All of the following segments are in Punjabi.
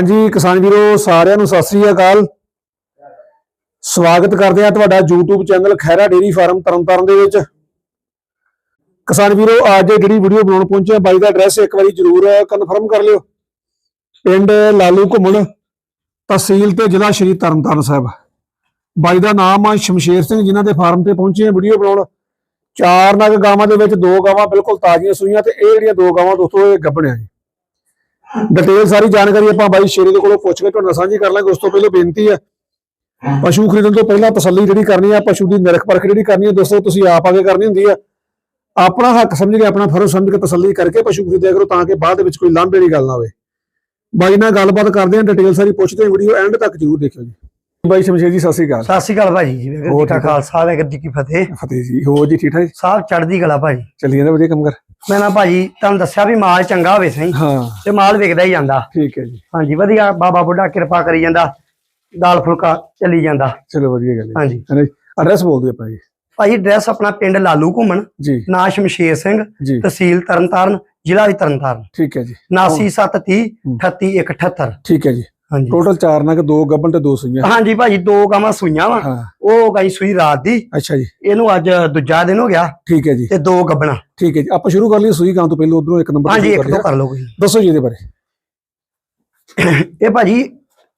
ਹਾਂਜੀ, ਕਿਸਾਨ ਵੀਰੋ, ਸਾਰਿਆਂ ਨੂੰ ਸਤਿ ਸ੍ਰੀ ਅਕਾਲ। ਸਵਾਗਤ ਕਰਦੇ ਆ ਤੁਹਾਡਾ YouTube channel Khaira dairy farm Tarntaran ਦੇ ਵਿੱਚ। ਕਿਸਾਨ ਵੀਰੋ, ਅੱਜ ਜਿਹੜੀ ਵੀਡੀਓ ਬਣਾਉਣ ਪਹੁੰਚੇ ਆ ਬਾਈ ਦਾ ਐਡਰੈਸ ਇੱਕ ਵਾਰੀ ਜਰੂਰ ਕਨਫਰਮ ਕਰ ਲਿਓ। ਪਿੰਡ ਲਾਲੂ ਘੁੰਮਣ, ਤਹਿਸੀਲ ਤੇ ਜ਼ਿਲ੍ਹਾ ਸ਼੍ਰੀ ਤਰਨਤਾਰਨ ਸਾਹਿਬ। ਬਾਈ ਦਾ ਨਾਮ ਆ ਸ਼ਮਸ਼ੇਰ ਸਿੰਘ, ਜਿਨ੍ਹਾਂ ਦੇ ਫਾਰਮ ਤੇ ਪਹੁੰਚੇ ਆ ਵੀਡੀਓ ਬਣਾਉਣ। ਚਾਰ ਨਗ ਗਾਵਾਂ ਦੇ ਵਿੱਚ ਦੋ ਗਾਵਾਂ ਬਿਲਕੁਲ ਤਾਜ਼ੀਆਂ ਸੂਈਆਂ ਤੇ ਇਹ ਜਿਹੜੀਆਂ ਦੋ ਗਾਵਾਂ ਦੋਸਤੋ, ਇਹ ਗੱਭਣਿਆ ਜੀ। ਡਿਟੇਲ ਸਾਰੀ ਜਾਣਕਾਰੀ ਆਪਾਂ ਬਾਈ ਸ਼ੇਰੇ ਦੇ ਕੋਲੋਂ ਪੁੱਛ ਕੇ ਤੁਹਾਡੇ ਨਾਲ ਸਾਂਝੀ ਕਰ ਲਾਂਗੇ। ਉਸ ਤੋਂ ਪਹਿਲਾਂ ਬੇਨਤੀ ਹੈ ਪਸ਼ੂ ਖਰੀਦਣ ਤੋਂ ਪਹਿਲਾਂ ਤਸੱਲੀ ਜਿਹੜੀ ਕਰਨੀ ਆ ਪਸ਼ੂ ਦੀ ਨਿਰਖ ਪਰਖ ਜਿਹੜੀ ਕਰਨੀ ਹੈ ਦੋਸਤੋ ਤੁਸੀਂ ਆਪ ਆਗੇ ਕਰਨੀ ਹੁੰਦੀ ਆ ਆਪਣਾ ਹੱਕ ਸਮਝ ਕੇ ਆਪਣਾ ਫਰਜ਼ ਸਮਝ ਕੇ ਤਸੱਲੀ ਕਰਕੇ ਪਸ਼ੂ ਖਰੀਦਿਆ ਕਰੋ ਤਾਂ ਕਿ ਬਾਅਦ ਦੇ ਵਿੱਚ ਕੋਈ ਲਾਂਭੇ ਦੀ ਗੱਲ ਨਾ ਹੋਵੇ ਬਾਈ ਨਾਲ ਗੱਲਬਾਤ ਕਰਦੇ ਆ ਡਿਟੇਲ ਸਾਰੀ ਪੁੱਛਦੇ ਆ ਵੀਡੀਓ ਐਂਡ ਤੱਕ ਜ਼ਰੂਰ ਦੇਖਿਓ ਜੀ। ਬਾਈ ਸ਼ਮਸ਼ੇਰ ਜੀ ਸਤਿ ਸ੍ਰੀ ਅਕਾਲ। ਸਤਿ ਸ਼੍ਰੀ ਅਕਾਲ ਭਾਜੀ ਜੀ ਹੋਰ ਜੀ ਕਾ ਠੀਕ ਆ? ਖਾਲਸਾ ਵਾਹਿਗੁਰੂ ਜੀ ਕੀ ਫਤਿਹ? ਫਤਿਹ ਜੀ ਹੋਰ ਜੀ ਠੀਕ ਠਾਕ? ਸਾਹਿਬ ਚੜ੍ਹਦੀ ਕਲਾ ਭਾਜੀ ਚੱਲੀ ਜਾਂਦਾ ਵਧੀਆ ਕੰਮ ਕਰ। ਮੈਂ ਨਾ ਭਾਜੀ ਤੁਹਾਨੂੰ ਦੱਸਿਆ ਵੀ ਮਾਲ ਚੰਗਾ ਹੋਵੇ ਸਹੀ ਹਾਂ। ਤੇ ਮਾਲ ਵਿਕਦਾ ਹੀ ਜਾਂਦਾ। ਠੀਕ ਹੈ ਜੀ। ਹਾਂਜੀ ਵਧੀਆ ਬਾਬਾ ਬੁੱਢਾ ਕਿਰਪਾ ਕਰੀ ਜਾਂਦਾ ਦਾਲ ਫੁਲਕਾ ਚੱਲੀ ਜਾਂਦਾ। ਚਲੋ ਵਧੀਆ ਗੱਲ ਹੈ। ਹਾਂਜੀ। ਐਡਰੈਸ ਬੋਲ ਦਿਓ ਆਪਾਂ ਜੀ ਭਾਜੀ ਡਰੈਸ ਆਪਣਾ ਪਿੰਡ ਲਾਲੂ ਘੁੰਮਣ ਜੀ। ਨਾਂ ਸ਼ਮਸ਼ੇਰ ਸਿੰਘ ਤਹਿਸੀਲ ਤਰਨਤਾਰਨ ਜ਼ਿਲ੍ਹਾ ਵੀ ਤਰਨਤਾਰਨ। ਠੀਕ ਹੈ ਜੀ। 99730 38178 ਠੀਕ ਹੈ ਜੀ। ਹਾਂਜੀ। ਟੋਟਲ 4 ਨਗ ਦੋ ਗੱਬਨ ਤੇ ਦੋ ਸੂਈਆਂ। ਹਾਂਜੀ ਭਾਜੀ ਦੋ ਗਾਵਾਂ ਸੂਈਆਂ ਵਾ। ਹਾਂ। ਉਹ ਗਾਈ ਸੂਈ ਰਾਤ ਦੀ। ਅੱਛਾ ਜੀ। ਇਹਨੂੰ ਅੱਜ ਦੂਜਾ ਦਿਨ ਹੋ ਗਿਆ ਠੀਕ ਹੈ ਜੀ। ਤੇ ਦੋ ਗੱਬਣਾ। ਠੀਕ ਹੈ ਜੀ। ਆਪਾਂ ਸ਼ੁਰੂ ਕਰ ਲਈਏ ਸੂਈ ਗਾਂ ਤੋਂ ਪਹਿਲਾਂ ਉਧਰੋਂ ਇੱਕ ਨੰਬਰ ਹਾਂਜੀ ਇੱਕ ਦੋ ਕਰ ਲਓ ਕੋਈ। ਦੱਸੋ ਜੀ ਇਹਦੇ ਬਾਰੇ। ਇਹ ਭਾਜੀ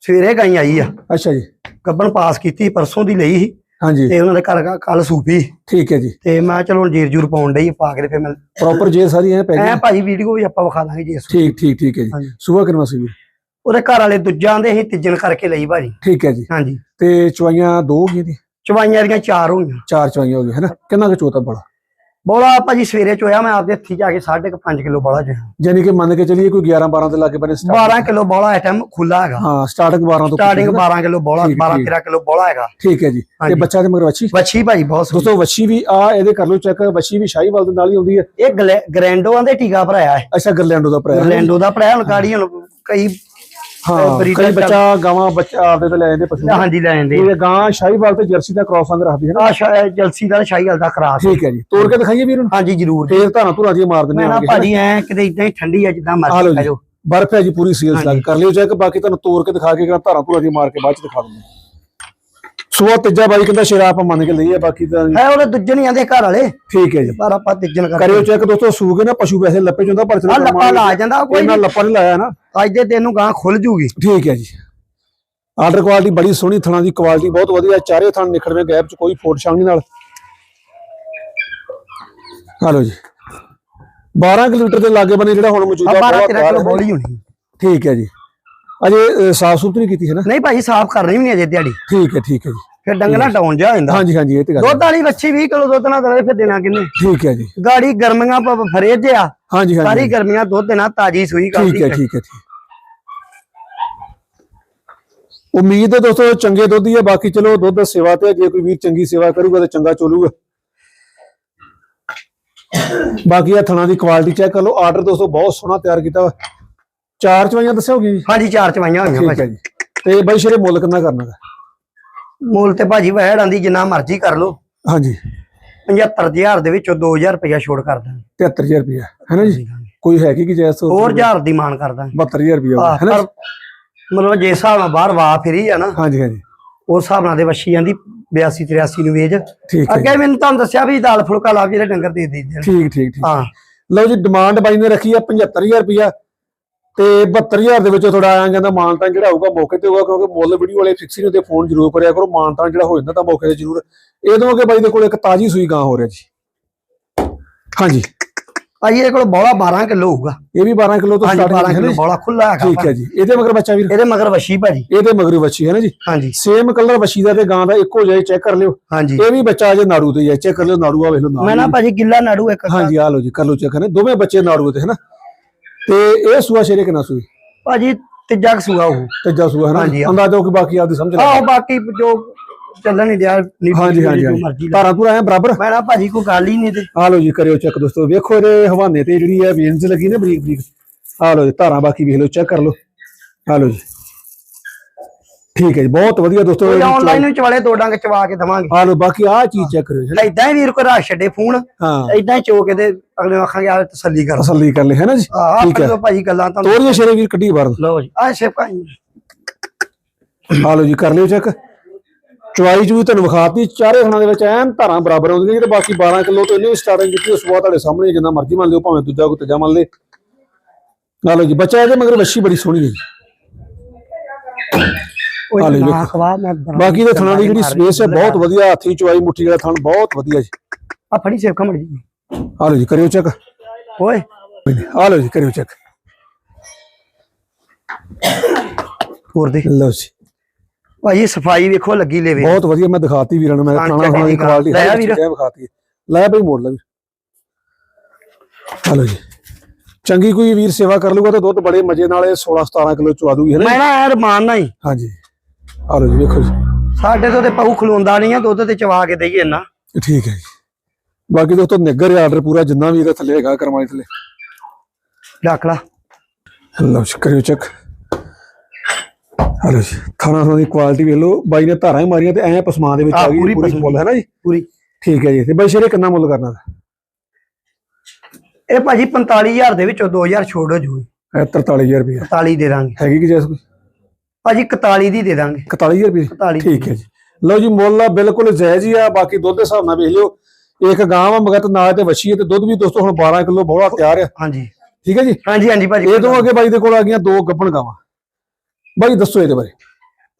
ਸਵੇਰੇ ਗਾਈ ਆਈ ਆ। ਅੱਛਾ ਜੀ। ਗੱਬਣ ਪਾਸ ਕੀਤੀ ਪਰਸੋਂ ਦੀ ਲਈ ਸੀ। ਹਾਂਜੀ। ਤੇ ਉਹਨਾਂ ਦੇ ਘਰ ਕੱਲ ਸੂਪੀ। ਠੀਕ ਹੈ ਜੀ। ਤੇ ਮੈਂ ਚਲੋ ਜੀਰ ਜੂਰ ਪਾਉਣ ਡਈ ਪਾ ਕੇ ਤੇ ਫਿਰ ਮੈਂ ਪ੍ਰੋਪਰ ਜੇ ਸਾਰੀ ਐ ਪੈ ਐ ਗਈ ਭਾਜੀ ਵੀਡੀਓ ਵੀ ਆਪਾਂ ਵਿਖਾ ਦਾਂਗੇ ਜੀ ਇਸ ਠੀਕ ਠੀਕ ਠੀਕ ਹੈ ਜੀ। ਹਾਂਜੀ। ਸੂਆ ਕਿੰਨਾ ਸੀ ਉਹਦੇ ਘਰ ਵਾਲੇ ਦੂਜਿਆਂ ਦੇ ਅਸੀਂ ਤੀਜਣ ਕਰਕੇ ਲਈ ਭਾਜੀ। ਠੀਕ ਹੈ ਜੀ। ਹਾਂਜੀ। ਤੇ ਚਵਾਈਆਂ ਦੋ ਹੋ ਗਈਆਂ ਦੀ ਚਵਾਈਆਂ ਦੀਆਂ ਚਾਰ ਹੋਈਆਂ। ਚਾਰ ਚਵਾਈਆਂ ਹੋ ਗਈਆਂ ਹੈਨਾ ਕਿੰਨਾ ਕੁ ਚੋਤਾ ਬੜਾ? ਬੋਲਾ ਭਾਜੀ ਸਵੇਰੇ ਚੋਇਆ ਮੈਂ ਆਪਦੇ ਹੱਥੀ ਜਾ ਕੇ 5.5 ਕਿਲੋ ਬੋਲਾ ਜਿਹਾ ਯਾਨੀ ਕਿ ਮੰਨ ਕੇ ਚੱਲੀਏ ਕੋਈ 11 12 ਦੇ ਲਾਗੇ ਬਨੇ 12 ਕਿਲੋ ਬੋਲਾ ਇਸ ਟਾਈਮ ਖੁੱਲਾ ਹੈਗਾ। ਹਾਂ ਸਟਾਰਟਿੰਗ 12 ਤੋਂ ਸਟਾਰਟਿੰਗ ਹੈ ਨਾ? 12 ਕਿਲੋ ਬੋਲਾ ਠੀਕ, 12 ਠੀਕ। 13 ਕਿਲੋ ਬੋਲਾ ਹੈਗਾ। ਠੀਕ ਹੈ ਜੀ। ਤੇ। ਬੱਚਾ ਦੇ ਮਗਰ ਵੱਛੀ? ਵੱਛੀ ਭਾਜੀ ਬਹੁਤ ਸੋਹਣੀ। ਦੋਸਤੋ ਵੱਛੀ ਵੀ ਆ ਇਹਦੇ ਕਰ ਲਓ ਚੈੱਕ ਵੱਛੀ ਵੀ ਸ਼ਾਹੀਵਾਲ ਦੇ ਨਾਲ ਹੀ ਆਉਂਦੀ ਹੈ। ਇਹ ਗਰੈਂਡੋਆਂ ਦੇ ਟੀਕਾ ਭਰਾਇਆ ਹੈ। ਅੱਛਾ ਗਰਲੈਂਡੋ ਦਾ ਭਰਾ ਗਰਲੈਂਡੋ ਦਾ ਭਰਾਇਆ ਹੁਣ ਗਾੜੀ ਹੁਣ ਕਈ ਹਾਂ ਕਈ ਬੱਚਾ ਗਾਵਾਂ ਬੱਚਾ ਆਪਦੇ ਤੇ ਲੈ ਜਾਂਦੇ ਪਸ਼ੂ। ਹਾਂਜੀ ਲੈ ਜਾਂਦੇ ਇਹ ਗਾਂ ਸ਼ਾਹੀਵਾਲ ਤੇ ਜਰਸੀ ਦਾ ਕ੍ਰਾਸ ਅੰਗ ਰੱਖਦੀ ਹੈ ਨਾ। ਆ ਜਲਸੀ ਦਾ ਸ਼ਾਹੀ ਦਾ ਕਰਾਸ ਠੀਕ ਹੈ ਜੀ। ਤੋੜ ਕੇ ਦਿਖਾਈਏ ਵੀਰ ਨੂੰ ਹਾਂਜੀ ਜਰੂਰ। ਫੇਰ ਧਾਰਾਂ ਧੁਰਾਂ ਦੀ ਮਾਰ ਦਿੰਦੇ ਆਵਾਂਗੇ ਭਾਜੀ ਐ ਕਿਤੇ ਇਦਾਂ ਹੀ ਠੰਡੀ ਆ ਜਿੱਦਾਂ ਆ ਮਰਜ਼ੀ ਜੀ। ਖਾਜੋ ਬਰਫ ਹੈ ਜੀ ਪੂਰੀ ਸੀਲਸ ਲੱਗ। ਕਰ ਲਿਓ ਚੈੱਕ ਬਾਕੀ ਤੁਹਾਨੂੰ ਤੋੜ ਕੇ ਦਿਖਾ ਕੇ ਕਿਹੜਾ ਧਾਰਾਂ ਧੁਰਾਂ ਦੀ ਮਾਰ ਕੇ ਬਾਅਦ ਚ ਦਿਖਾ ਦਿੰਦੇ ਸੂਆ ਤੀਜਾ ਬਾਈ ਕਹਿੰਦਾ ਸ਼ੇਰਾ ਆਪਾਂ ਮੰਨ ਕੇ ਲਈਏ ਬਾਕੀ ਤਾਂ ਹੈ ਉਹਦੇ ਦੂਜੇ ਨਹੀਂ ਆਂਦੇ ਘਰ ਵਾਲੇ? ਠੀਕ ਹੈ ਜੀ। ਪਰ ਆਪਾਂ ਤੀਜਣ ਕਰ ਕਰਿਓ ਚੈੱਕ ਦੋਸਤੋ ਸੂ ਕੇ ਨਾ ਪਸ਼ੂ ਵੈਸੇ ਲੱਪੇ ਚ ਹੁੰਦਾ ਪਰ ਆ ਲੱਪਾ ਲਾ ਜਾਂਦਾ ਕੋਈ ਇਹਨਾਂ ਲੱਪਾ ਨਹੀਂ ਲਾਇਆ ਨਾ। ਅੱਜ ਦੇ ਦਿਨ ਨੂੰ ਗਾਂ ਖੁੱਲ ਜੂਗੀ। ਠੀਕ ਹੈ ਜੀ। ਆਰਡਰ ਕੁਆਲਿਟੀ ਬੜੀ ਸੋਹਣੀ ਥਣਾ ਦੀ ਕੁਆਲਿਟੀ ਬਹੁਤ ਵਧੀਆ ਚਾਰੇ ਥਣ ਨਿਖੜਵੇਂ ਗੈਪ ਚ ਕੋਈ ਫੋਟ ਛਾਂਗ ਨਾਲ। ਹਲੋ ਜੀ। 12 ਕਿਲੋਮੀਟਰ ਦੇ ਲਾਗੇ ਬਨੇ ਜਿਹੜਾ ਹੁਣ ਮੌਜੂਦਾ 12 ਬਹੁਤ 13 ਤਿਆਰ ਕਿਲੋ ਹੈ। ਬੋਲੀ ਹੋਣੀ। ਠੀਕ ਹੈ ਜੀ। ਅਜੇ ਸਾਫ਼ ਸੁਥਰੀ ਕੀਤੀ ਹੈ ਨਾ? ਨਹੀਂ ਭਾਜੀ ਸਾਫ਼ ਕਰਨੀ ਵੀ ਨਹੀਂ ਅਜੇ ਦਿਹਾੜੀ। ਠੀਕ ਹੈ ਠੀਕ ਹੈ ਜੀ। ਫਿਰ ਡੰਗਣਾ ਡਾਉਣ ਜਾ ਜਾਂਦਾ। ਹਾਂਜੀ ਹਾਂਜੀ ਇਹ ਤੇ ਗੱਲ। ਦੁੱਧ ਵਾਲੀ ਬੱਚੀ 20 ਕਿਲੋ ਦੁੱਧ ਨਾ ਦੇਵੇ ਫਿਰ ਦੇਣਾ ਕਿੰਨੇ? ਠੀਕ ਹੈ ਜੀ। ਗਾੜੀ ਗਰਮੀਆਂ ਪ ਫਰੇਜ ਆ। ਹਾਂਜੀ ਸਾਰੀ ਹਾਂਜੀ ਗਰਮੀਆਂ ਦੁੱਧ ਦੇਣਾ ਤਾਜੀ ਸੂਈ ਠੀਕ ਹੈ ਕਰਦੀ ਠੀਕ ਹੈ ਠੀਕ ਉਮੀਦ ਹੈ ਦੋਸਤੋ ਚੰਗੇ ਦੁੱਧ ਹੀ ਹੈ। ਬਾਕੀ ਚਲੋ ਦੁੱਧ ਸੇਵਾ ਤੇ ਜੇ ਕੋਈ ਵੀਰ ਚੰਗੀ ਸੇਵਾ ਕਰੂਗਾ ਤਾਂ ਚੰਗਾ ਚੋਲੂਗਾ। ਬਾਕੀ ਆ ਥਣਾ ਦੀ ਕੁਆਲਿਟੀ ਚੈੱਕ ਕਰ ਲਓ। ਆਰਡਰ ਦੋਸਤੋ ਬਹੁਤ ਸੋਹਣਾ ਤਿਆਰ ਕੀਤਾ ਵਾ। ਚਾਰ ਚਵਾਈਆਂ ਦੱਸਿਆ ਹੋਗੀ ਜੀ ਹਾਂਜੀ ਚਾਰ ਚਵਾਈਆਂ ਹੋਈਆਂ ਠੀਕ ਭਾਜੀ। ਜੀ। ਤੇ ਬਾਈ ਸ਼ੇਰੇ ਮੁੱਲ ਕਿੰਨਾ ਕਰਨਾ ਗਾ? ਮੁੱਲ ਤੇ ਭਾਜੀ ਵਹਿੜ ਆਂਦੀ ਜਿੰਨਾ ਮਰਜ਼ੀ ਕਰ ਲਓ। ਹਾਂਜੀ। 75000 ਦੇ ਵਿੱਚੋਂ 2000 ਰੁਪਇਆ ਛੋੜ ਕਰ ਦਾਂਗੇ। 73000 ਰੁਪਇਆ ਹੈ ਨਾ ਜੀ? ਕੋਈ ਹੈ ਕਿ ਜੈਸ ਹੋਰ ਹਜ਼ਾਰ ਦੀ ਮਾਨ ਕਰ ਦਾਂਗੇ। 72000 ਰੁਪਇਆ ਆਹ, ਹੈ ਨਾ ਪਰ ਮਤਲਬ ਜੇ ਹਿਸਾਬ ਨਾਲ ਬਾਹਰ ਵਾਹ ਫਿਰੀ ਆ ਨਾ। ਹਾਂਜੀ ਹਾਂਜੀ। ਉਸ ਹਿਸਾਬ ਨਾਲ ਦੇ ਵੱਛੀ ਜਾਂਦੀ 82 83 ਨੂੰ ਵੇਚ। ਠੀਕ ਹੈ ਅੱਗੇ ਮੈਨੂੰ ਤੁਹਾਨੂੰ ਦੱਸਿਆ ਵੀ ਦਾਲ ਫੁਲਕਾ ਲਾ ਕੇ ਜਿਹੜੇ ਡੰਗਰ ਦੇ ਦੇ ਦੇਣ ਠੀਕ ਠੀਕ ਠੀਕ। ਹਾਂ। ਲਓ ਜੀ ਡਿਮਾਂਡ ਬਾਈ ਨੇ ਰੱਖੀ ਆ 75000 ਰੁਪਇਆ ਤੇ 72000 ਦੇ ਵਿੱਚੋਂ ਥੋੜਾ ਆਇਆ ਜਾਂਦਾ ਮਾਨਤਾਨ ਜਿਹੜਾ ਹੋਊਗਾ ਮੌਕੇ ਤੇ ਹੋਊਗਾ ਕਿਉਂਕਿ ਮੁੱਲ ਵੀਡੀਓ ਵਾਲੇ ਫਿਕਸ ਹੀ ਹੁੰਦੇ ਫੋਨ ਜ਼ਰੂਰ ਕਰਿਆ ਕਰੋ ਮਾਨਤਾਨ ਜਿਹੜਾ ਹੋ ਜਾਂਦਾ ਤਾਂ ਮੌਕੇ ਤੇ ਜ਼ਰੂਰ। ਇਹ ਤੋਂ ਅੱਗੇ ਬਾਈ ਦੇ ਕੋਲ ਇੱਕ ਤਾਜੀ ਸੂਈ ਗਾਂ ਹੋ ਰਿਹਾ ਜੀ। ਹਾਂਜੀ। ਭਾਜੀ ਇਹਦੇ ਕੋਲ ਬੋਲਾ 12 ਕਿਲੋ ਹੋਊਗਾ। ਇਹ ਵੀ 12 ਕਿਲੋ ਤੋਂ ਸਟਾਰਟ 12 ਹੈ ਕਿਲੋ ਨਾ ਬੋਲਾ ਖੁੱਲਾ ਹੈਗਾ ਠੀਕ ਹੈ ਜੀ। ਇਹਦੇ ਮਗਰ ਬੱਚਾ ਵੀਰ? ਇਹਦੇ ਮਗਰ ਵੱਛੀ ਭਾਜੀ। ਇਹਦੇ ਮਗਰ ਵੱਛੀ ਹੈ ਨਾ ਜੀ। ਹਾਂਜੀ। ਸੇਮ ਕਲਰ ਵੱਛੀ ਦਾ ਤੇ ਗਾਂ ਦਾ ਇੱਕੋ ਜਿਹਾ ਚੈੱਕ ਕਰ ਲਿਓ। ਹਾਂਜੀ। ਇਹ ਵੀ ਬੱਚਾ ਅਜੇ ਨਾੜੂ ਤੇ ਹੈ ਚੈੱਕ ਕਰ ਲਿਓ ਨਾੜੂ ਆ ਵੇਖ ਲਓ ਮੈਂ ਨਾ ਭਾਜੀ ਗਿੱਲਾ ਨਾੜੂ ਇੱਕ ਹਾਂਜੀ ਆ ਲਓ ਜੀ ਕਰ ਲਓ ਚੈੱਕ ਨੇ? ਦੋਵੇਂ ਬੱਚੇ ਨਾੜੂ ਤੇ ਹੈ ਨਾ? ਤੇ ਇਹ ਸੂਆ ਸ਼ੇਰੇ ਕਿੰਨਾ ਸੂਈ? ਭਾਜੀ ਤੀਜਾ ਕਸੂਆ ਉਹ। ਤੀਜਾ ਸੂਆ ਹੈ ਹਾਂਜੀ, ਨਾ ਹਾਂ। ਅੰਦਾਜ਼ਾ ਹੋ ਕਿ ਬਾਕੀ ਆਪਦੀ ਸਮਝ ਲੈ। ਆਹ ਬਾਕੀ ਜੋ ਚੱਲਣ ਨਹੀਂ ਦਿਆ ਨਹੀਂ ਹਾਂਜੀ ਹਾਂਜੀ ਹਾਂਜੀ। ਮਰਜ਼ੀ ਲਾ। ਧਾਰਾਂ ਪੂਰਾ ਐ ਬਰਾਬਰ? ਮੈਂ ਨਾ ਭਾਜੀ ਕੋਈ ਗੱਲ ਹੀ ਨਹੀਂ ਤੇ ਆ ਲਓ ਜੀ ਕਰਿਓ ਚੈੱਕ ਦੋਸਤੋ। ਵੇਖੋ ਇਹਦੇ ਹਵਾਨੇ ਤੇ ਜਿਹੜੀ ਹੈ ਵੇਨਸ ਲੱਗੀ ਨੇ ਬਰੀਕ ਬਰੀਕ ਆ ਲਓ ਜੀ ਧਾਰਾਂ ਬਾਕੀ ਵੇਖ ਲਓ ਚੈੱਕ ਕਰ ਲਓ। ਆ ਲਓ ਜੀ। ਠੀਕ ਹੈ ਜੀ ਬਹੁਤ ਵਧੀਆ ਦੋਸਤੋ ਕੋਈ ਆਨਲਾਈਨ ਵੀ ਚਵਾਲੇ ਦੋ ਡੰਗ ਚਵਾ ਕੇ ਦਵਾਂਗੇ। ਆ ਲੋ ਬਾਕੀ ਆ ਚੀਜ਼ ਚੈੱਕ ਕਰਿਓ ਜੀ। ਇਦਾਂ ਹੀ ਵੀਰ ਕੋ ਰਾਸ਼ ਛੱਡੇ ਫੋਨ ਹਾਂ। ਇਦਾਂ ਹੀ ਚੋ ਕੇ ਤੇ ਅਗਲੇ ਆਖਾਂਗੇ ਆ ਤਸੱਲੀ ਕਰ। ਤਸੱਲੀ ਕਰ ਲਈ ਹੈ ਨਾ ਜੀ? ਆਹ ਠੀਕ ਹੈ। ਭਾਜੀ ਗੱਲਾਂ ਤੁਹਾਨੂੰ ਤੋਰੀਏ ਸ਼ੇਰੇ ਵੀਰ ਕੱਢੀ ਬਾਹਰ। ਲਓ ਜੀ। ਆ ਸ਼ੇਪ ਭਾਈ। ਆ ਲੋ ਜੀ ਕਰ ਲਿਓ ਚੈੱਕ ਚੁਆਈ ਚੂਈ ਤੁਹਾਨੂੰ ਵਿਖਾਤੀ ਚਾਰੇ ਥਾਣਾ ਦੇ ਵਿੱਚ ਐਨ ਧਾਰਾਂ ਬਰਾਬਰ ਆਉਂਦੀਆਂ ਜਿਹੜੇ ਬਾਕੀ 12 ਕਿਲੋ ਤੋਂ ਇਹਨੇ ਸਟਾਰਟਿੰਗ ਕੀਤੀ ਉਸ ਤੋਂ ਬਾਅਦ ਤੁਹਾਡੇ ਸਾਹਮਣੇ ਜਿੰਨਾ ਮਰਜ਼ੀ ਮੰਨ ਲਿਓ ਭਾਵੇਂ ਦੂਜਾ ਕੋ ਤੀਜਾ ਮੰਨ ਲੇ ਆ ਲੋ ਜੀ ਬੱਚਾ ਇਹਦੇ ਮਗਰ ਵੱਛੀ ਬੜੀ ਸੋਹਣੀ ਹੈ ਜੀ। ਮੈਂ ਬਾਕੀ ਦੇ ਥਾਣਾ ਦੀ ਜਿਹੜੀ ਸਪੇਸ ਹੈ ਬਹੁਤ ਵਧੀਆ ਹੱਥੀ ਚੁਆਈ ਮੁੱਠੀ ਵਾਲਾ ਥਣ ਬਹੁਤ ਵਧੀਆ ਜੀ। ਆ ਫੜੀ ਸੇਵ ਖਮੜੀ ਆ ਲੋ ਜੀ ਕਰਿਓ ਚੈੱਕ। ਓਏ। ਆ ਲੋ ਜੀ ਕਰਿਓ ਚੈੱਕ। ਹੋਰ ਦੇ ਲਓ ਜੀ। ਭਾਜੀ ਸਫ਼ਾਈ ਵੇਖੋ ਲੱਗੀ ਲੈਵੇ। ਬਹੁਤ ਵਧੀਆ ਮੈਂ ਦਿਖਾਤੀ ਵੀਰਾਂ ਨੂੰ ਮੈਂ ਹਾਂ, ਖਾਣਾ ਖਾਣਾ ਦੀ। ਕੁਆਲਿਟੀ ਲੈ ਆ ਵੀਰ। ਵਿਖਾਤੀ ਲੈ ਬਈ ਮੋੜ ਲੈ ਵੀਰ। ਹਲੋ ਜੀ। ਚੰਗੀ ਕੋਈ ਵੀਰ ਸੇਵਾ ਕਰ ਲੂਗਾ ਤਾਂ ਦੁੱਧ ਬੜੇ ਮਜੇ ਨਾਲ ਇਹ 16 17 ਕਿਲੋ ਚਵਾ ਦੂਗੀ ਹੈ ਨਾ ਮੈਂ ਨਾ ਯਾਰ ਮਾਨ ਨਹੀਂ ਹਾਂਜੀ। ਹਲੋ ਜੀ ਵੇਖੋ ਜੀ। ਸਾਡੇ ਤੋਂ ਤੇ ਪਹੂ ਖਲੋਂਦਾ ਨਹੀਂ ਆ ਦੁੱਧ ਤੇ ਚਵਾ ਕੇ ਦਈਏ ਨਾ ਠੀਕ ਹੈ ਜੀ। ਬਾਕੀ ਦੋਸਤੋ ਨਿੱਗਰ ਆਰਡਰ ਪੂਰਾ ਜਿੰਨਾ ਵੀ ਇਹਦੇ ਥੱਲੇ ਹੈਗਾ ਕਰਮਾਲੀ ਥੱਲੇ। ਰੱਖ ਲਾ। ਲਓ ਜੀ ਕਰਿਓ ਚੈੱਕ ਹਲੋ ਜੀ ਖਾਣਾ ਖਾਣ ਦੀ ਕੁਆਲਿਟੀ ਵੇਖ ਲਓ। ਬਾਈ ਨੇ ਧਾਰਾਂ ਹੀ ਮਾਰੀਆਂ ਤੇ ਐ ਪਸਮਾਨ ਦੇ ਵਿੱਚ ਆ ਗਈ ਪੂਰੀ। ਮੁੱਲ ਹੈ ਨਾ ਜੀ? ਪੂਰੀ। ਠੀਕ ਹੈ ਜੀ। ਤੇ ਬਾਈ ਸ਼ੇਰੇ ਕਿੰਨਾ ਮੁੱਲ ਕਰਨਾ ਦਾ ਇਹ ਭਾਜੀ 45000 ਦੇ ਵਿੱਚੋਂ 2000 ਛੋੜ ਹੋ ਜੂ। ਇਹ 43000 ਰੁਪਏ 41 ਦੇ ਦਾਂਗੇ। ਹੈਗੀ ਕਿ ਜੈਸ ਕੋਈ? ਭਾਜੀ 41 ਦੀ ਦੇ ਦਾਂਗੇ। 41000 ਰੁਪਏ 41 ਠੀਕ ਹੈ ਜੀ। ਲਓ ਜੀ ਮੁੱਲ ਬਿਲਕੁਲ ਜਾਇਜ਼ ਹੀ ਆ ਬਾਕੀ ਦੁੱਧ ਦੇ ਹਿਸਾਬ ਨਾਲ ਵੇਖ ਲਿਓ। ਇੱਕ ਗਾਂ ਵਾ ਮਗਰ ਨਾਲ ਤੇ ਵੱਛੀ ਹੈ ਤੇ ਦੁੱਧ ਵੀ ਦੋਸਤੋ ਹੁਣ 12 ਕਿਲੋ ਬੋਲਾ ਤਿਆਰ ਆ। ਹਾਂਜੀ। ਠੀਕ ਹੈ ਜੀ? ਹਾਂਜੀ ਹਾਂਜੀ ਭਾਜੀ ਇਹ ਤੋਂ ਅੱਗੇ ਬਾਈ ਦੇ ਕੋਲ ਆ ਗਈਆਂ ਦੋ ਗੱਭਣ ਗਾਵਾਂ। ਬਾਈ ਦੱਸੋ ਇਹਦੇ ਬਾਰੇ।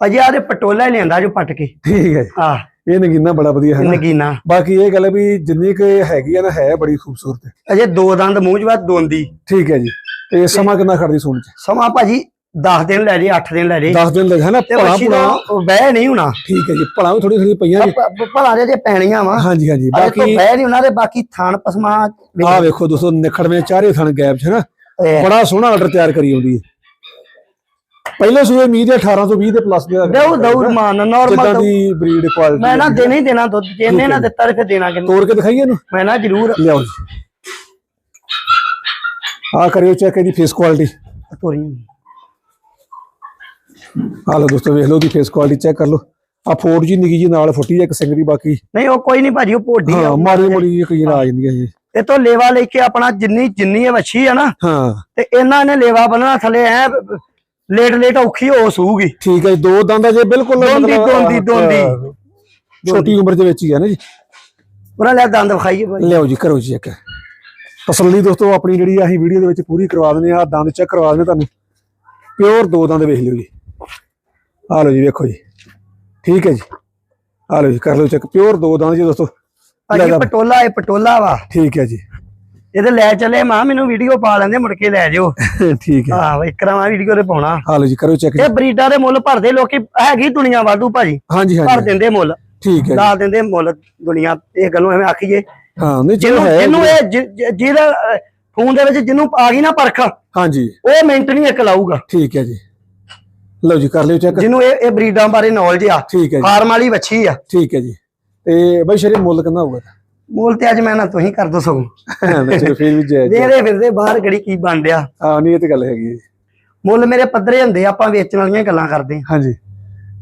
ਭਾਜੀ ਆਹ ਦੇ ਪਟੋਲਾ ਹੀ ਲਿਆਂਦਾ ਜੋ ਪੱਟ ਕੇ। ਠੀਕ ਹੈ ਆ ਇਹ ਨਗੀਨਾ ਬੜਾ ਵਧੀਆ ਹੈ ਨਗੀਨਾ। ਬਾਕੀ ਇਹ ਗੱਲ ਹੈ ਵੀ ਜਿੰਨੀ ਕੁ ਹੈਗੀ ਆ ਨਾ ਹੈ ਬੜੀ ਖੂਬਸੂਰਤ। ਅਜੇ ਦੋ ਦੰਦ ਮੂੰਹ ਬਾਅਦ ਦੋਂਦੀ। ਠੀਕ ਹੈ ਜੀ। ਤੇ ਸਮਾਂ ਕਿੰਨਾ ਖੜਦੀ ਸੂਣ ਚ? ਸਮਾਂ ਭਾਜੀ 10 ਦਿਨ ਲੈ ਜੇ 8 ਦਿਨ ਲੈ ਜੇ। 10 ਦਿਨ ਲੱਗ ਹੈ ਨਾ ਤੇ ਭਲਾ ਭੁਲਾ ਬਹਿ ਨਹੀਂ ਹੋਣਾ। ਠੀਕ ਹੈ ਜੀ ਭਲਾ ਵੀ ਥੋੜੀ ਥੋੜੀ ਪਈਆਂ ਜੀ। ਭਲਾ ਦੇ ਜੇ ਪੈਣੀਆਂ ਵਾ। ਹਾਂਜੀ ਹਾਂਜੀ ਬਾਕੀ ਬਹਿ ਨਹੀਂ ਉਹਨਾਂ ਦੇ ਬਾਕੀ ਥਾਣ ਪਸਮਾ ਆ ਵੇਖੋ ਦੋਸਤੋ ਨਿਖੜਵੇਂ ਚਾਰੇ ਥਣ ਗੈਪ ਚ ਹੈ ਨਾ ਇਹ ਬੜਾ ਸੋਹਣਾ ਆਰਡਰ ਤਿਆਰ ਕਰੀ ਆਉਂਦੀ ਹੈ। ਪਹਿਲੇ ਸੂਏ ਮੀਂਹ ਦੇ 18 ਤੋਂ 20 ਦੇ ਪਲੱਸ ਦੇ ਦਊ ਦਊ ਮਾਨ ਜਿੱਦਾਂ ਨਾਰਮਲ ਦੀ ਬਰੀਡ ਕੁਆਲਿਟੀ ਮੈਂ ਨਾ ਦੇਣਾ ਹੀ ਦੇਣਾ ਦੁੱਧ ਜੇ ਇਹਨੇ ਨਾ ਦਿੱਤਾ ਤੇ ਫਿਰ ਦੇਣਾ ਕਿੰਨਾ? ਤੋੜ ਕੇ ਦਿਖਾਈਏ ਇਹਨੂੰ? ਮੈਂ ਨਾ ਜ਼ਰੂਰ ਲਿਆਓ ਜੀ। ਆ ਕਰਿਓ ਚੈੱਕ ਇਹਦੀ ਫੇਸ ਕੁਆਲਿਟੀ ਤੋਰੀ। ਆ ਲਓ ਦੋਸਤੋ ਵੇਖ ਲਓ ਦੀ ਫੇਸ ਕੁਆਲਿਟੀ ਚੈੱਕ ਕਰ ਲਓ। ਆ ਫੋੜ ਜੀ ਨਿੱਕੀ ਜੀ ਨਾਲ ਫੁੱਟੀ ਹੈ ਇੱਕ ਦੀ ਬਾਕੀ। ਨਹੀਂ ਉਹ ਕੋਈ ਨਹੀਂ ਭਾਜੀ ਉਹ ਪੋਡੀ ਆ ਹਾਂ ਮਾਰੀ ਮੋੜੀ ਜੀ ਕਈ ਆ ਜਾਂਦੀਆਂ ਜੀ ਇਹ ਤੋਂ ਲੇਵਾ ਲੈ ਕੇ ਆਪਣਾ ਜਿੰਨੀ ਜਿੰਨੀ ਇਹ ਵੱਛੀ ਆ ਨਾ ਹਾਂ। ਤੇ ਇਹਨਾਂ ਨੇ ਲੇਵਾ ਬੰਨਣਾ ਥੱਲੇ ਐ ਲੇਟ ਲੇਟ ਔਖੀ ਹੋ ਸੂਗੀ। ਠੀਕ ਹੈ ਦੋ ਦੰਦ ਜੇ ਬਿਲਕੁਲ ਦੋਂਦੀ, ਦੋਂਦੀ, ਦੋਂਦੀ। ਛੋਟੀ ਉਮਰ ਦੇ ਵਿੱਚ ਹੀ ਹੈ ਨਾ ਜੀ। ਉਹਨਾਂ ਲੈ ਦੰਦ ਵਿਖਾਈਏ ਭਾਜੀ। ਲਿਆਓ ਜੀ ਕਰੋ ਜੀ ਇੱਕ। ਤਸੱਲੀ ਦੋਸਤੋ ਆਪਣੀ ਜਿਹੜੀ ਅਸੀਂ ਵੀਡੀਓ ਦੇ ਵਿੱਚ ਪੂਰੀ ਕਰਵਾ ਦਿੰਦੇ ਆ ਦੰਦ ਚੈੱਕ ਕਰਵਾ ਦਿੰਦੇ ਤੁਹਾਨੂੰ। ਪਿਓਰ ਦੋ ਦੰਦ ਵੇਖ ਲਿਓ ਜੀ। ਆ ਲਓ ਜੀ ਵੇਖੋ ਜੀ। ਠੀਕ ਹੈ ਜੀ। ਆ ਲਓ ਜੀ ਕਰ ਲਓ ਚੈੱਕ ਪਿਓਰ ਦੋ ਦੰਦ ਜੀ ਦੋਸਤੋ। ਲੈ ਭਾਜੀ। ਪਟੋਲਾ ਇਹ ਪਟੋਲਾ ਵਾ। ਠੀਕ ਹੈ ਜੀ। ਇਹਦੇ ਲੈ ਚੱਲੇ ਮਾਂ ਮੈਨੂੰ ਵੀਡੀਓ ਪਾ ਲੈਂਦੇ ਮੁੜ ਕੇ ਲੈ ਜਾਓ। ਠੀਕ ਹੈ। ਹਾਂ ਇੱਕ ਕਰਾਵਾਂ ਵੀਡੀਓ ਤੇ ਪਾਉਣਾ। ਆ ਲਓ ਜੀ ਕਰੋ ਚੈੱਕ ਇਹ ਬਰੀਡਾਂ ਦੇ ਮੁੱਲ ਭਰਦੇ ਲੋਕੀ ਹੈਗੀ ਦੁਨੀਆ ਵਾਧੂ ਭਾਜੀ। ਹਾਂਜੀ ਭਰ ਹਾਂਜੀ ਦਿੰਦੇ ਮੁੱਲ। ਠੀਕ ਹੈ ਲਾ ਦਿੰਦੇ ਮੁੱਲ ਦੁਨੀਆ ਇਹ ਗੱਲੋਂ ਐਵੇਂ ਆਖੀਏ। ਹਾਂ ਨਹੀਂ ਜਿਹਨੂੰ ਹੈ ਜਿਹਨੂੰ ਇਹ ਜਿਹਦਾ ਫੋਨ ਦੇ ਵਿੱਚ ਜਿਹਨੂੰ ਆ ਗਈ ਨਾ ਪਰਖ ਹਾਂਜੀ। ਉਹ ਮਿੰਟ ਨਹੀਂ ਇੱਕ ਲਾਊਗਾ। ਠੀਕ ਹੈ ਜੀ। ਲਓ ਜੀ ਕਰ ਲਿਓ ਚੈੱਕ ਜਿਹਨੂੰ ਇਹ ਇਹ ਬਰੀਡਾਂ ਬਾਰੇ ਨੌਲੇਜ ਆ। ਠੀਕ ਹੈ ਜੀ। ਫਾਰਮ ਵਾਲੀ ਵੱਛੀ ਆ। ਠੀਕ ਹੈ ਜੀ। ਤੇ ਬਈ ਸ਼ਰੀਰ ਮੁੱਲ ਕਿੰਨਾ ਹੋਊਗਾ? ਮੁੱਲ ਤੇ ਅੱਜ ਮੈਂ ਨਾ ਤੁਸੀਂ ਕਰ ਦੋ ਸਗੋਂ। ਚਲੋ ਫਿਰ ਵੀ ਜਾਇਜ਼ ਵੇਰੇ ਫਿਰਦੇ ਬਾਹਰ ਗੜੀ ਕੀ ਬਣ ਡਿਆ ਹਾਂ ਨਹੀਂ ਇਹ ਤੇ ਗੱਲ ਹੈਗੀ ਹੈ ਜੀ। ਮੁੱਲ ਮੇਰੇ ਪੱਧਰੇ ਹੁੰਦੇ ਆ, ਆਪਾਂ ਵੇਚਣ ਵਾਲੀਆਂ ਗੱਲਾਂ ਕਰਦੇ ਆ ਹਾਂਜੀ।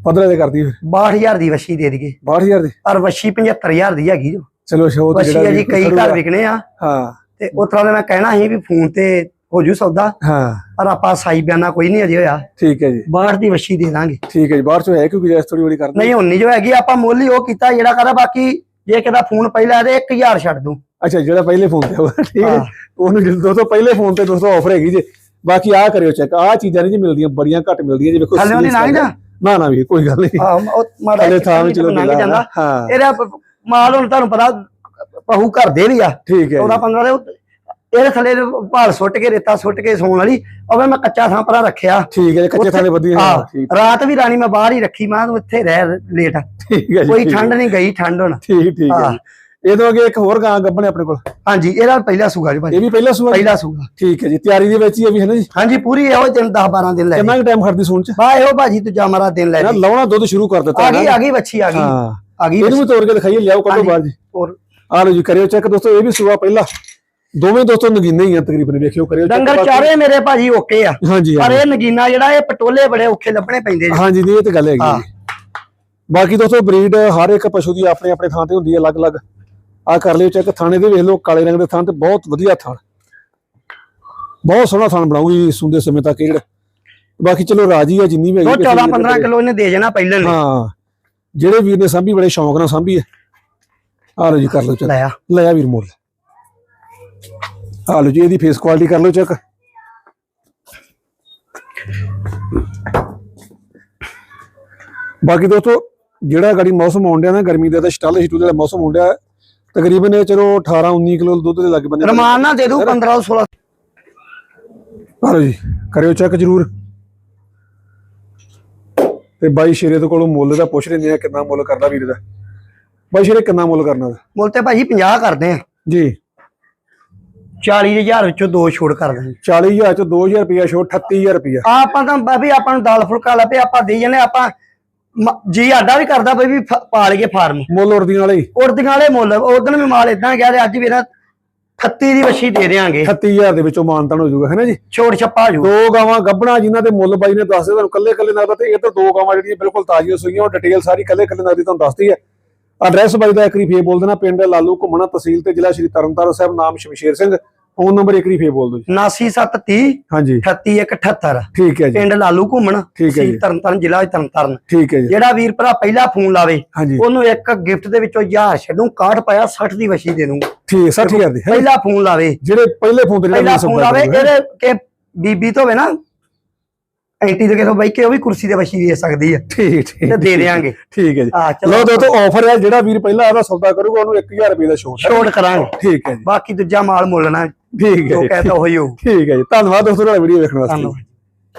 ਪਦਰੇ ਦੇ ਕਰਦੀ ਫਿਰ। 62000 ਦੀ ਵੱਛੀ ਦੇ ਦਈਏ। 62000 ਦੇ? ਪਰ ਵੱਛੀ 75000 ਦੀ ਹੈਗੀ ਜੋ। ਚਲੋ ਸ਼ੋਅ ਤੇ ਵੱਛੀ ਆ ਜੀ ਕਈ। ਘਰ ਵਿਕਣੇ ਆ। ਹਾਂ। ਤੇ ਉਸ ਤਰ੍ਹਾਂ ਦਾ ਮੈਂ ਕਹਿਣਾ ਸੀ ਵੀ ਫੋਨ ਤੇ ਹੋ ਜੂ ਸੌਦਾ। ਹਾਂ। ਪਰ ਆਪਾਂ ਸਾਈ ਬਿਆਨਾ ਕੋਈ ਨਹੀਂ ਅਜੇ ਹੋਇਆ। ਠੀਕ ਹੈ ਜੀ। ਬਾਹਰ ਦੀ ਵੱਛੀ ਦੇ ਦਾਂਗੇ। ਠੀਕ ਹੈ ਜੀ। ਬਾਹਰ ਚੋਂ ਹੈ ਕਿਉਂਕਿ ਜੈਸ ਥੋੜੀ ਬੜੀ ਕਰਦੀ ਨਹੀਂ ਹੁਣ ਨਹੀਂ ਜੋ ਹੈਗੀ ਆਪਾਂ ਮੁੱਲ ਹੀ ਉਹ ਕੀਤਾ ਜਿਹੜਾ ਕਰਾ ਬਾਕੀ ਜੇ ਕਿਦਾ ਫੋਨ ਪਹਿਲਾਂ ਦੇ 1000 ਛੱਡ ਦੂੰ। ਅੱਛਾ ਜਿਹੜਾ ਪਹਿਲੇ ਫੋਨ ਤੇ ਹੋਇਆ ਠੀਕ ਹੈ। ਉਹਨੂੰ ਜਦੋਂ ਦੋਸਤੋ ਪਹਿਲੇ ਫੋਨ ਤੇ ਦੋਸਤੋ ਆਫਰ ਹੈਗੀ ਜੀ। ਬਾਕੀ ਆਹ ਕਰਿਓ ਚੈੱਕ ਆਹ ਚੀਜ਼ਾਂ ਨਹੀਂ ਜੀ ਮਿਲਦੀਆਂ ਬੜੀਆਂ ਘੱਟ ਮਿਲਦੀਆਂ ਜੀ। ਵੇਖੋ ਸੀਰੀਜ਼ ਲੰਘ ਜਾ ਨਾ? ਨਾ ਵੀ ਕੋਈ ਗੱਲ ਨਹੀਂ। ਹਾਂ ਉਹ ਮਾੜਾ ਥੱਲੇ ਜਿਹਾ ਥਾਂ ਵੀ ਚਲੋ ਹਾਂ। ਇਹਦਾ ਮਾਲ ਹੁਣ ਤੁਹਾਨੂੰ ਪਤਾ ਪਹੂ ਘਰ ਦੇ ਵੀ ਆ। ਠੀਕ ਹੈ 14 ਜੀ। 15 ਦੇ ਇਹਦੇ ਥੱਲੇ ਭਾਲ ਸੁੱਟ ਕੇ ਰੇਤਾ ਸੁੱਟ ਕੇ ਸੌਣ ਵਾਲੀ ਉਹ ਮੈਂ ਕੱਚਾ ਥਾਂ ਪਰਾਂ ਰੱਖਿਆ। ਠੀਕ ਹੈ ਜੀ, ਕੱਚੇ ਉੱਥੇ- ਥਾਲੇ ਵਧੀਆ ਹਾਂ ਹਾਂ, ਰਾਤ ਵੀ ਰਾਣੀ ਮੈਂ ਬਾਹਰ ਹੀ ਰੱਖੀ ਮੈਂ ਇੱਥੇ ਰਹਿ ਲੇਟ। ਠੀਕ ਹੈ ਜੀ ਕੋਈ ਹੈ। ਠੰਡ ਨਹੀਂ ਗਈ ਠੰਡ ਹੁਣ। ਠੀਕ ਠੀਕ ਹੈ ਹਾਂ। ਜੀ। ਇਹ ਤੋਂ ਅੱਗੇ ਇੱਕ ਹੋਰ ਗਾਂ ਗੱਭਣੇ ਆਪਣੇ ਕੋਲ। ਹਾਂਜੀ ਇਹਦਾ ਪਹਿਲਾ ਸੂਗਾ ਜੀ ਭਾਈ ਇਹ ਵੀ ਪਹਿਲਾ ਜੀ? ਪਹਿਲਾ ਸੂਗਾ। ਠੀਕ ਹੈ ਜੀ ਤਿਆਰੀ ਦੇ ਵਿੱਚ ਹੀ ਹੈ ਵੀ ਹੈ ਨਾ ਜੀ? ਹਾਂਜੀ ਪੂਰੀ ਇਹੋ ਦਿਨ 10 12 ਦਿਨ ਲੈ ਕਿੰਨਾ ਟਾਈਮ ਖੜਦੀ ਸੂਣ ਚ? ਬਾ ਇਹੋ ਭਾਜੀ ਤੂੰ ਮਾਰਾ ਦਿਨ ਲੈ ਲਈ। ਲਾਉਣਾ ਦੁੱਧ ਸ਼ੁਰੂ ਕਰ ਦਿੱਤਾ ਆ ਗਈ। ਆ ਗਈ ਵੱਛੀ ਆ ਗਈ। ਹਾਂ। ਆ ਗਈ ਇਹਨੂੰ ਤੋੜ ਕੇ ਦਿਖਾਈਏ ਲਿਆਓ ਕੱਢੋ। ਬਾਹਰ ਜੀ। ਹੋਰ। ਆ ਲਓ ਜੀ ਕਰਿਓ ਚੈੱਕ ਦੋਸਤੋ ਇਹ ਵੀ ਸੂਆ ਪਹਿਲਾ। ਦੋਵੇਂ ਦੋਸਤੋ ਨਗੀਨੇ ਹੀ ਆ ਤਕਰੀਬਨ ਵੇਖਿਓ ਕਰਿਓ ਡੰਗਰ ਚਾਰੇ ਮੇਰੇ ਭਾਜੀ ਓਕੇ ਆ। ਹਾਂਜੀ ਪਰ ਇਹ ਨਗੀਨਾ ਜਿਹੜਾ ਇਹ ਪਟੋਲੇ ਬੜੇ ਔਖੇ ਲੱਭਣੇ ਪੈਂਦੇ ਜੀ ਹਾਂਜੀ ਨਹੀਂ ਇਹ ਤੇ ਗੱਲ ਹੈਗੀ ਬਾਕੀ ਦੋਸਤੋ ਬਰੀਡ ਹਰ ਇੱਕ ਪਸ਼ੂ ਦੀ ਆਪਣੇ ਆਪਣੇ ਥਾਂ ਤੇ ਹੁੰਦੀ ਹੈ ਅਲੱਗ-ਅਲੱਗ। ਆ ਕਰ ਲਿਓ ਚੈੱਕ ਥਾਣੇ ਦੇ ਵੇਖ ਲਓ ਕਾਲੇ ਰੰਗ ਦੇ ਥਾਂ ਤੇ ਬਹੁਤ ਵਧੀਆ ਥਾਂ। ਬਹੁਤ ਸੋਹਣਾ ਥਾਂ ਬਣਾਉਗੀ ਸੁੰਦੇ ਸਮੇਂ ਤੱਕ ਜਿਹੜਾ। ਬਾਕੀ ਚਲੋ ਰਾਜੀ ਆ ਜਿੰਨੀ ਵੀ ਹੈਗੀ 14 15 ਕਿਲੋ ਇਹਨੇ ਦੇ ਜਾਣਾ ਪਹਿਲਾਂ ਹਾਂ। ਜਿਹੜੇ ਵੀਰ ਨੇ ਸਾਂਭੀ ਬੜੇ ਸ਼ੌਂਕ ਨਾਲ ਸਾਂਭੀ ਹੈ। ਆ ਲਓ ਜੀ ਕਰ ਲਓ ਚੈੱਕ। ਲਾਇਆ ਲੈ ਆ ਵੀਰ ਮੁੱਲ। ਆ ਲਓ ਜੀ ਇਹਦੀ ਫੇਸ ਕੁਆਲਿਟੀ ਕਰ ਲਓ ਚੈੱਕ ਬਾਕੀ ਦੋਸਤੋ ਜਿਹੜਾ ਗਾੜੀ ਮੌਸਮ ਆਉਣ ਡਿਆ ਨਾ ਗਰਮੀ ਦਾ ਤਾਂ ਸਟਾਲ ਸ਼ਿਟੂ ਦਾ ਮੌਸਮ ਆਉਣ ਡਿਆ। ਤਕਰੀਬਨ ਇਹ ਚਲੋ 18 19 ਕਿਲੋ ਦੁੱਧ ਦੇ ਲੱਗ ਬੰਦੇ ਰਮਾਨ ਨਾਲ ਦੇ ਦੂ 15 16 ਆ ਲਓ ਜੀ ਕਰਿਓ ਚੈੱਕ ਜਰੂਰ। ਤੇ ਬਾਈ ਸ਼ੇਰੇ ਤੋਂ ਕੋਲੋਂ ਮੁੱਲ ਦਾ ਪੁੱਛ ਰਹੇ ਨੇ ਕਿੰਨਾ ਮੁੱਲ ਕਰਦਾ ਵੀਰ ਦਾ। ਬਾਈ ਸ਼ੇਰੇ ਕਿੰਨਾ ਮੁੱਲ ਕਰਨਾ ਦਾ? ਮੁੱਲ ਤੇ ਭਾਜੀ 50 ਕਰਦੇ ਆ। ਜੀ। 40000 ਵਿੱਚੋਂ ਦੋ ਛੋੜ ਕਰ ਦਾਂਗੇ 40000 ਚ 2000 ਰੁਪਿਆ ਛੋਟ 38000 ਰੁਪਿਆ ਆਪਾਂ ਤਾਂ ਬਾਬੀ ਆਪਾਂ ਨੂੰ ਦਾਲ ਫੁਲਕਾ ਲੱਭੇ ਆਪਾਂ ਦੇ ਜਾਂਦੇ ਆਪਾਂ ਮ- ਜੀ ਆਡਾ ਵੀ ਕਰਦਾ ਬਈ ਵੀ ਫ- ਪਾਲ ਕੇ ਫਾਰਮ। ਮੁੱਲ ਉਰਦੀਆਂ ਵਾਲੇ ਹੀ। ਉਰਦੀਆਂ ਵਾਲੇ ਮੁੱਲ ਉਦੋਂ ਵੀ ਮਾਲ ਇਦਾਂ ਗਿਆ ਤੇ ਅੱਜ ਵੀ ਨਾ 38 ਦੀ ਵੱਛੀ ਦੇ ਦੇਾਂਗੇ 38000 ਦੇ ਵਿੱਚੋਂ ਮਾਨਤਾਨ ਹੋ ਜਾਊਗਾ ਹੈ ਨਾ ਜੀ? ਛੋੜ ਛੱਪਾ ਜੂ ਦੋ ਗਾਵਾਂ ਗੱਬਣਾ ਜਿਨ੍ਹਾਂ ਦੇ ਮੁੱਲ ਬਾਈ ਨੇ ਦੱਸਦੇ ਤੁਹਾਨੂੰ ਕੱਲੇ ਕੱਲੇ ਨਾਲ ਤੇ ਇਹ ਤਾਂ ਦੋ ਗਾਵਾਂ ਜਿਹੜੀਆਂ ਬਿਲਕੁਲ ਤਾਜ਼ੀਆਂ ਸੂਈਆਂ ਉਹ ਡਿਟੇਲ ਸਾਰੀ ਕੱਲੇ ਕੱਲੇ ਨਾਲ ਦੀ ਤੁਹਾਨੂੰ ਦੱਸਦੀ ਹੈ। ਐਡਰੈਸ ਬਾਈ ਦਾ ਇੱਕ ਵਾਰੀ ਫੇਰ ਬੋਲ ਦੇਣਾ ਪਿੰਡ ਲਾਲੂ ਘੁੰਮਣਾ ਤਹਿਸੀਲ ਤੇ ਜ਼ਿਲ੍ਹਾ ਸ਼੍ਰੀ ਤਰਨਤਾਰਨ ਸਾਹਿਬ ਨਾਮ ਸ਼ਮਸ਼ੇਰ ਸਿੰਘ। ਫੋਨ ਨੰਬਰ ਇੱਕ ਵਾਰੀ ਫੇਰ ਬੋਲ ਦਿਓ ਜੀ। 99730 ਹਾਂਜੀ। 38178 ਠੀਕ ਹੈ ਜੀ। ਪਿੰਡ ਲਾਲੂ ਘੁੰਮਣ। ਤਹਿਸੀਲ ਤਰਨਤਾਰਨ ਜ਼ਿਲ੍ਹਾ ਤਰਨਤਾਰਨ। ਠੀਕ ਹੈ ਜੀ। ਜਿਹੜਾ ਵੀਰ ਭਰਾ ਪਹਿਲਾ ਫੋਨ ਲਾਵੇ ਉਹਨੂੰ ਇੱਕ ਗਿਫਟ ਦੇ ਵਿੱਚੋਂ 1000 ਛੱਡੂ 61 ਪਾਇਆ 60 ਦੀ ਵਛੀ ਦੇ ਦੂੰਗਾ ਠੀਕ 60000 ਦੇ? ਪਹਿਲਾ ਫੋਨ ਲਾਵੇ। ਜਿਹੜੇ ਪਹਿਲੇ ਫੋਨ ਤੇ ਪਹਿਲਾ ਜਿਹੜਾ ਫੋਨ ਲਾਵੇ ਇਹਦੇ ਕਿ ਬੀਬੀ ਤੋਂ ਹੋਵੇ ਨਾ ਐਂਟੀ ਦੇ ਕਿਥੋਂ ਬਾਈ ਕਿ ਉਹ ਵੀ ਕੁਰਸੀ ਤੇ ਵਛੀ ਦੇ ਸਕਦੀ ਹੈ ਠੀਕ ਠੀਕ ਤੇ ਦੇ ਦੇਾਂਗੇ ਠੀਕ ਹੈ ਜੀ। ਆ ਲੋ ਚਲੋ ਦੋਸਤੋ ਆਫਰ ਹੈ ਜਿਹੜਾ ਵੀਰ ਪਹਿਲਾਂ ਆਦਾ ਸੌਦਾ ਕਰੂਗਾ ਉਹਨੂੰ 1000 ਰੁਪਏ ਦਾ ਛੋਟ ਛੋੜ ਕਰਾਂਗੇ। ਠੀਕ ਹੈ ਜੀ। ਬਾਕੀ ਦੂਜਾ ਮਾਲ ਮੁੱਲਣਾ। ਠੀਕ ਹੈ ਜੋ ਜੀ ਕਹਤਾ ਹੋਈ ਹੋ ਠੀਕ ਹੈ ਜੀ। ਧੰਨਵਾਦ ਦੋਸਤੋ ਤੁਹਾਡਾ ਵੀਡੀਓ ਵੇਖਣ ਵਾਸਤੇ। ਧੰਨਵਾਦ।